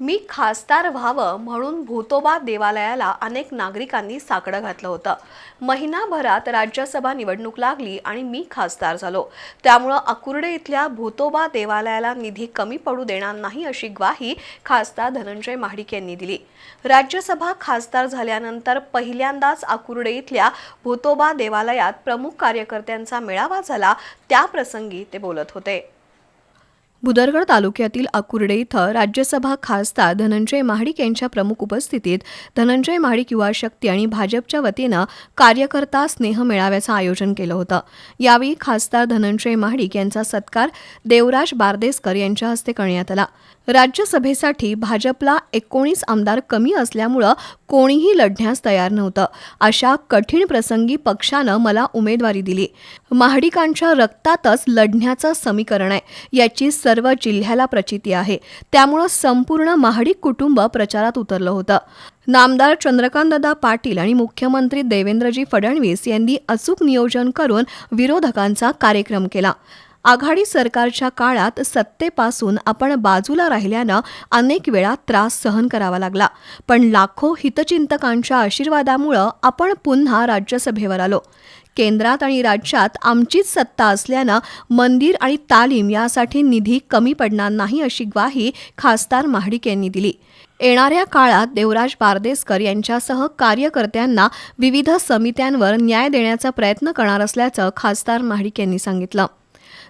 मी खासदार व्हावं म्हणून भूतोबा देवालयाला अनेक नागरिकांनी साकडं घातलं होतं. महिनाभरात राज्यसभा निवडणूक लागली आणि मी खासदार झालो. त्यामुळं अकुर्डे इथल्या भूतोबा देवालयाला निधी कमी पडू देणार नाही अशी ग्वाही खासदार धनंजय महाडिक यांनी दिली. राज्यसभा खासदार झाल्यानंतर पहिल्यांदाच अकुर्डे इथल्या भूतोबा देवालयात प्रमुख कार्यकर्त्यांचा मेळावा झाला. त्याप्रसंगी ते बोलत होते. बुदरगड तालुक्यातील अकुर्डे इथं राज्यसभा खासदार धनंजय महाडिक यांच्या प्रमुख उपस्थितीत धनंजय महाडिक युवा शक्ती आणि भाजपच्या वतीनं कार्यकर्ता स्नेह मेळाव्याचं आयोजन केलं होतं. यावेळी खासदार धनंजय महाडिक यांचा सत्कार देवराज बारदेसकर यांच्या हस्ते करण्यात आला. राज्यसभेसाठी भाजपला एकोणीस आमदार कमी असल्यामुळं कोणीही लढण्यास तयार नव्हतं. अशा कठीण प्रसंगी पक्षानं मला उमेदवारी दिली. महाडिकांच्या रक्तातच लढण्याचं समीकरण आहे. याची सर्व जिल्ह्याला प्रचिती आहे. त्यामुळं संपूर्ण महाडिक कुटुंब प्रचारात उतरलं होतं. नामदार चंद्रकांतदादा पाटील आणि मुख्यमंत्री देवेंद्रजी फडणवीस यांनी अचूक नियोजन करून विरोधकांचा कार्यक्रम केला. आघाडी सरकारच्या काळात सत्तेपासून आपण बाजूला राहिल्यानं अनेक वेळा त्रास सहन करावा लागला. पण लाखो हितचिंतकांच्या आशीर्वादामुळं आपण पुन्हा राज्यसभेवर आलो. केंद्रात आणि राज्यात आमचीच सत्ता असल्यानं मंदिर आणि तालीम यासाठी निधी कमी पडणार नाही अशी ग्वाही खासदार महाडिक यांनी दिली. येणाऱ्या काळात देवराज बारदेसकर यांच्यासह कार्यकर्त्यांना विविध समित्यांवर न्याय देण्याचा प्रयत्न करणार असल्याचं खासदार महाडिक यांनी सांगितलं.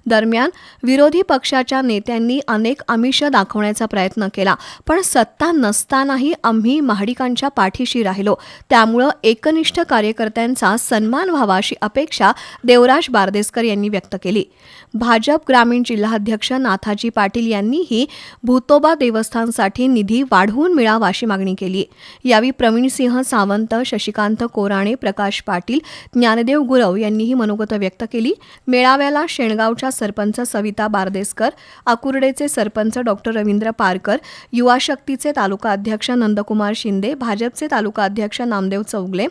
दरम्यान विरोधी पक्षाच्या नेत्यांनी अनेक आमिष दाखवण्याचा प्रयत्न केला पण सत्ता नसतानाही आम्ही महाडिकांच्या पाठीशी राहिलो. त्यामुळं एकनिष्ठ कार्यकर्त्यांचा सन्मान व्हावा अशी अपेक्षा देवराज बारदेसकर यांनी व्यक्त केली. भाजप ग्रामीण जिल्हाध्यक्ष नाथाजी पाटील यांनीही भूतोबा देवस्थानसाठी निधी वाढवून मिळावा अशी मागणी केली. यावेळी प्रवीणसिंह सावंत शशिकांत कोराणे प्रकाश पाटील ज्ञानदेव गुरव यांनीही मनोगत व्यक्त केली. मेळाव्याला शेणगाव शेणगावच्या सरपंच सविता बारदेसकर आकुर्डेचे सरपंच डॉक्टर रवींद्र पारकर युवा शक्तीचे तालुका अध्यक्ष नंदकुमार शिंदे भाजपचे तालुका अध्यक्ष नामदेव चौगले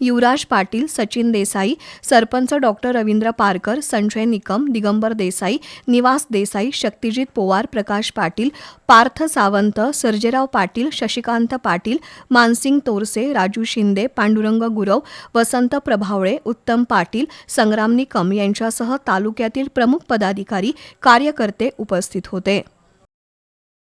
युवराज पाटील सचिन देसाई सरपंच डॉक्टर रवींद्र पारकर संजय निकम दिगंबर देसाई निवास देसाई शक्तिजित पोवार प्रकाश पाटील पार्थ सावंत सर्जेराव पाटील शशिकांत पाटील मानसिंग तोरसे राजू शिंदे पांडुरंग गुरव वसंत प्रभावळे उत्तम पाटील संग्राम निकम यांच्यासह तालुक्यातील प्रमुख पदाधिकारी कार्यकर्ते उपस्थित होते।